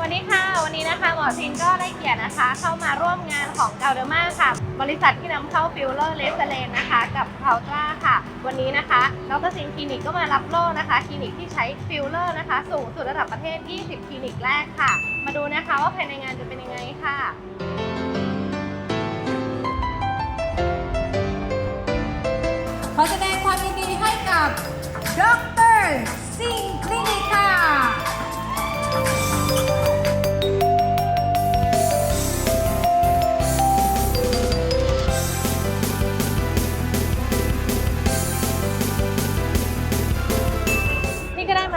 วันนี้ค่ะ วันนี้นะคะหมอซินก็ได้เกียรตินะคะ เข้ามาร่วมงานของเกาเดอร์มาค่ะ บริษัทที่นำเข้าฟิลเลอร์เลสเลนนะคะ กับเคาตราค่ะ วันนี้นะคะดรซินคลินิกก็มารับโล่นะคะ คลินิกที่ใช้ฟิลเลอร์นะคะ สูงสุดระดับประเทศ 20 คลินิกแรกค่ะ มาดูนะคะว่าภายในงานจะเป็นยังไงค่ะขอแสดงความยินดีให้กับดร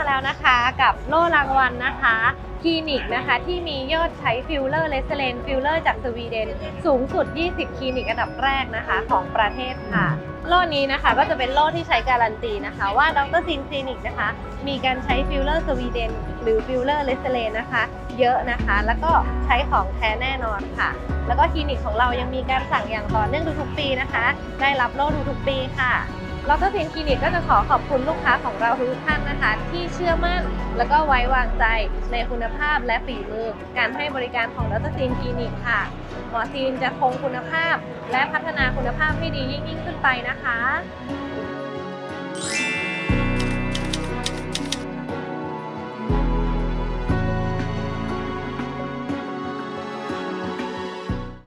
มาแล้วนะคะกับโล่รางวัลนะคะคลินิกนะคะที่มียอดใช้ฟิลเลอร์เลสเลนฟิลเลอร์จากสวีเดน สูงสุด 20 คลินิกอันดับแรกนะคะของประเทศค่ะ โล่นี้นะคะก็จะเป็นโล่ที่ใช้การันตีนะคะ ว่าดรซินคลินิกนะคะ มีการใช้ฟิลเลอร์สวีเดนหรือฟิลเลอร์เลสเลนนะคะ เยอะนะคะ แล้วก็ใช้ของแท้แน่นอนค่ะ แล้วก็คลินิกของเรายังมีการสั่งอย่างต่อเนื่องทุกๆปีนะคะ ได้รับโล่ทุกๆปีค่ะ ล้วก็เพียงคลินิกก็จะขอขอบคุณลูกค้าของเราทุกท่านนะคะ ที่เชื่อมั่นแล้วก็ไว้วางใจในคุณภาพและฝีมือ การให้บริการของดรซีนคลินิกค่ะ หมอซีนจะคงคุณภาพ และพัฒนาคุณภาพให้ดียิ่งยิ่งขึ้นไปนะคะ